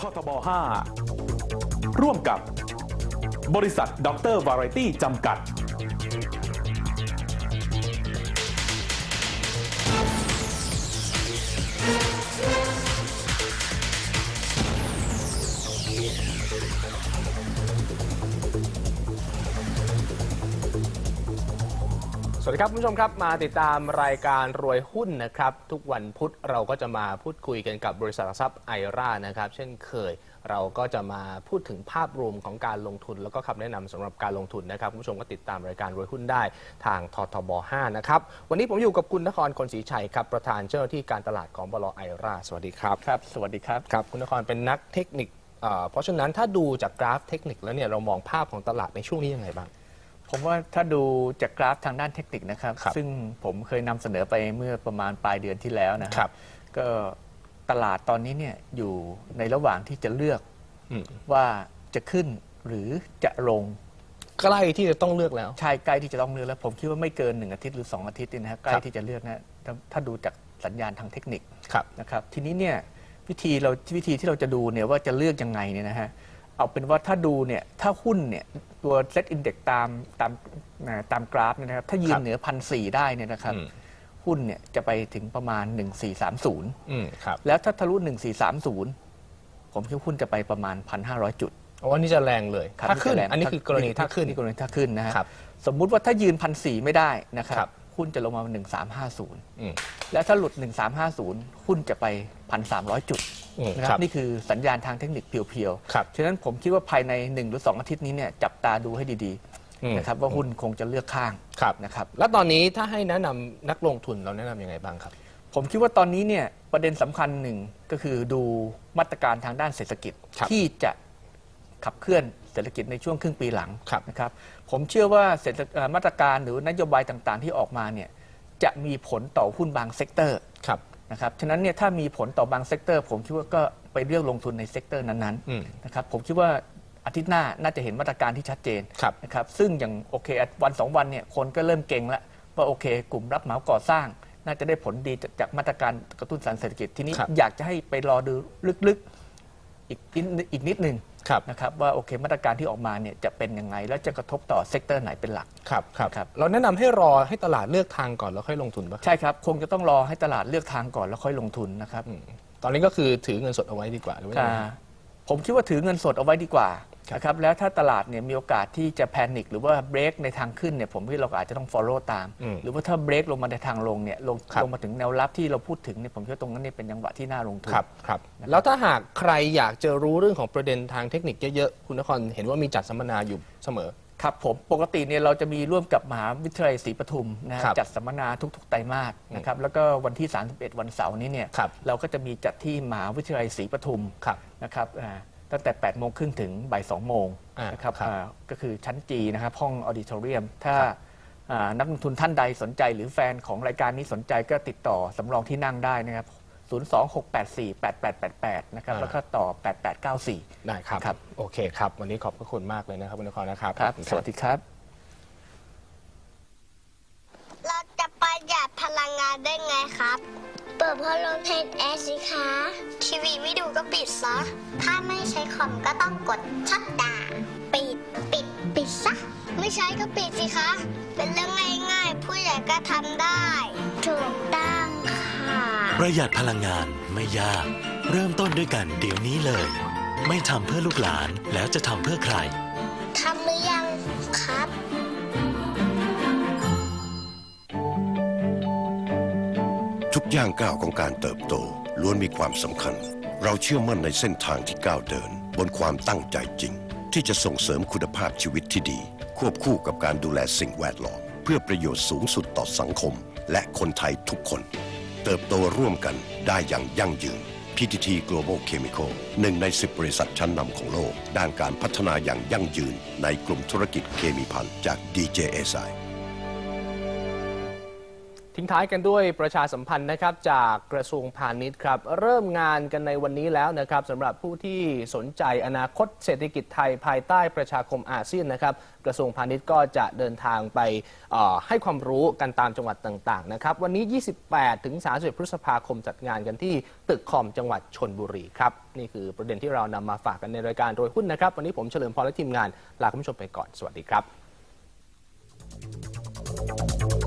ททบ 5 ร่วมกับบริษัทด็อกเตอร์วาไรตี้จำกัด วัสดีครับคุณผู้ชมครับมาติดตามรายการรวยหุ้นนะครับ ทุกวันพุธเราก็จะมาพูดคุยกันกับบริษัทหลักทรัพย์ไอรานะครับ เช่นเคยเราก็จะมาพูดถึงภาพรวมของการลงทุน แล้วก็คำแนะนำสำหรับการลงทุนนะครับคุณผู้ชมก็ติดตามรายการรวยหุ้นได้ทางททบ 5 นะครับ วันนี้ผมอยู่กับคุณนครคนศรีชัยครับประธานเจ้าหน้าที่การตลาดของบลไอราสวัสดีครับครับ สวัสดีครับ ครับคุณนครเป็นนักเทคนิคเอ่อเพราะฉะนั้นถ้าดูจากกราฟเทคนิคแล้วเนี่ยเรามองภาพของตลาดในช่วงนี้ยังไงบ้าง ผมว่าถ้าดูจากกราฟทางด้านเทคนิคนะครับ ครับซึ่งผมเคยนำเสนอไปเมื่อประมาณปลายเดือนที่แล้วนะคครัรับ ก็ตลาดตอนนี้เนี่ยอยู่ในระหว่างที่จะเลือกอืมว่าจะขึ้นหรือจะลง ใกล้ที่จะต้องเลือกแล้ว ใช่ใกล้ที่จะต้องเลือกแล้ว ผมคิดว่าไม่เกินหนึ่งอาทิตย์หรือสองอาทิตย์เนี่ยนะฮะใกล้ที่จะเลือกนะถ้าถ้าดูจากสัญญาณทางเทคนิคครับ นะครับทีนี้เนี่ยวิธีเราวิธีที่เราจะดูเนี่ยว่าจะเลือกยังไงเนี่ยนะฮะ เอาเป็นว่าถ้าดูเนี่ยถ้าหุ้นเนี่ยตัว Set Index ตามตามอ่าตามกราฟเนี่ยนะครับ ถ้ายืคนรับเหนือพันสี่ได้เนี่ยนะครับอืมหุ้นเนี่ยจะไปถึงประมาณ 1430อืมครับแล้วถ้าทะลุ 1430 ผมคิดว่าหุ้นจะไปประมาณ 1,500 จุดโอ้อันนี้จะแรงเลยครับถ้าขึ้นจะแรงอันนี้คือกรณีถ้าขึ้นนี่กรณีถ้าขึ้นนะฮะครับ สมมุติว่าถ้ายืนพันสี่ไม่ได้นะครับครับหุ้นจะลงมา 1350อืมแล้วถ้าหลุด 1350 หุ้นจะไป 1,300 จุด อืมนะคครัรับบนี่คือสัญญาณทางเทคนิคเพียวครับ ๆ ฉะนั้นผมคิดว่าภายใน 1 หรือ 2 อาทิตย์นี้เนี่ยจับตาดูให้ดีอืม ๆนะครับว่าหุ้นคงจะเลือกข้างครับ นะครับ แล้วตอนนี้ถ้าให้แนะนำนักลงทุนเราแนะนำยังไงบ้างครับ ผมคิดว่าตอนนี้เนี่ยประเด็นสำคัญหนึ่งก็คือดูมาตรการทางด้านเศรษฐกิจครับที่จะขับเคลื่อนเศรษฐกิจในช่วงครึ่งปีหลังครับนะครับผมเชื่อว่าเศรษฐเอ่อมาตรการหรือนโยบายต่างๆ ที่ออกมาเนี่ยจะมีผลต่อหุ้นบางเซกเตอร์ ครับ นะครับฉะนั้นเนี่ยถ้ามีผลต่อบางเซกเตอร์ ผมคิดว่าก็ไปเลือกลงทุนในเซกเตอร์นั้นอืม ๆนะครับผมคิดว่าอาทิตย์หน้าน่าจะเห็นมาตรการที่ชัดเจนครับ นะครับซึ่งอย่างโอเควันสองวันเนี่ยคนก็เริ่มเก่งแล้วว่าโอเค กลุ่มรับเหมาก่อสร้าง น่าจะได้ผลดีจากจากมาตรการกระตุ้นสันเศรษฐกิจทีนี้ครับ อยากจะให้ไปรอดูลึกๆ อีกนิดอีกนิดหนึ่งครับ นะครับว่าโอเคมาตรการที่ออกมาเนี่ยจะเป็นยังไง และจะกระทบต่อเซกเตอร์ไหนเป็นหลักครับครับครับเราแนะนำให้รอให้ตลาดเลือกทางก่อนแล้วค่อยลงทุนปะใช่ครับคงจะต้องรอให้ตลาดเลือกทางก่อนแล้วค่อยลงทุนนะครับอืมตอนนี้ก็คือถือเงินสดเอาไว้ดีกว่าหรือว่ายังไงอ่า ผมคิดว่าถือเงินสดเอาไว้ดีกว่าครับนะครับแล้วถ้าตลาดเนี่ยมีโอกาสที่จะแพนิคหรือว่าเบรกในทางขึ้นเนี่ยผมว่าเราก็อาจจะต้อง follow ตามอืมหรือว่าถ้าเบรกลงมาในทางลงเนี่ยลงครับลงมาถึงแนวรับที่เราพูดถึงเนี่ยผมคิดว่าตรงนั้นเนี่ยเป็นจังหวะที่น่าลงทุนครับครับแล้วถ้าหากใครอยากจะรู้เรื่องของประเด็นทางเทคนิคเยอะๆคุณนครเห็นว่ามีจัดสัมมนาอยู่เสมอ ครับผมปกติเนี่ยเราจะมีร่วมกับมหาวิทยาลัยศรีปทุมนะฮะครับจัดสัมมนาทุกๆไตรมาสนะครับแล้วก็วันที่ 31 วันเสาร์นี้เนี่ยครับเราก็จะมีจัดที่มหาวิทยาลัยศรีปทุมครับนะครับอ่าตั้งแต่8โมงครึ่งถึงบ่าย2โมงอ่านนะครับครับอ่าก็คือชั้นจีนะครับห้องออดิทอเรียม ถ้าครับอ่านักลงทุนท่านใดสนใจหรือแฟนของรายการนี้สนใจก็ติดต่อสำรองที่นั่งได้นะครับ 026848888 นะครับ แล้วก็ต่อ 8894 ได้ครับ ครับ โอเคครับ วันนี้ขอบพระคุณมากเลยนะครับคุณนครนะครับ ครับขอณสวัสดีครับ เราจะประหยัดพลังงานได้ไงครับ เปิดพัดลมเพนแอร์สิคะ ทีวีไม่ดูก็ปิดซะ ถ้าไม่ใช้คอมก็ต้องกดชัดดาวน์ปิด ปิด ปิดซะ ไม่ใช้ก็ปิดสิคะ เป็นเรื่องง่ายๆ ผู้ใหญ่ก็ทำได้ถูกต้องค่ะ ประหยัดพลังงานไม่ยาก เริ่มต้นด้วยกันเดี๋ยวนี้เลย ไม่ทำเพื่อลูกหลานแล้วจะทำเพื่อใครทำหรือยังครับ ทุกย่างก้าวของการเติบโตล้วนมีความสำคัญ เราเชื่อมั่นในเส้นทางที่ก้าวเดิน บนความตั้งใจจริง ที่จะส่งเสริมคุณภาพชีวิตที่ดี ควบคู่กับการดูแลสิ่งแวดล้อม เพื่อประโยชน์สูงสุดต่อสังคม และคนไทยทุกคน เติบโตร่วมกันได้อย่างยั่งยืน PTT Global Chemical หนึ่งใน 10 บริษัทชั้นนำของโลก ด้านการพัฒนาอย่างยั่งยืนในกลุ่มธุรกิจเคมีภัณฑ์จาก DJSI เทิ้งท้ายกันด้วยประชาสัมพันธ์นะครับจากกระทรวงพาณิชย์ครับเริ่มงานกันในวันนี้แล้วนะครับสำหรับผู้ที่สนใจอนาคตเศรษฐกิจไทยภายใต้ประชาคมอาเซียนนะครับกระทรวงพาณิชย์ก็จะเดินทางไปให้ความรู้กันตามจังหวัดต่างๆนะครับวันนี้ 28 ถึง 30 พฤษภาคมจัดงานกันที่ตึกคอมจังหวัดชนบุรีครับนี่คือประเด็นที่เรานำมาฝากกันในรายการโดยหุ้นนะครับวันนี้ผมเฉลิมพรและทีมงานลาคุณผู้ชมไปก่อนสวัสดีครับ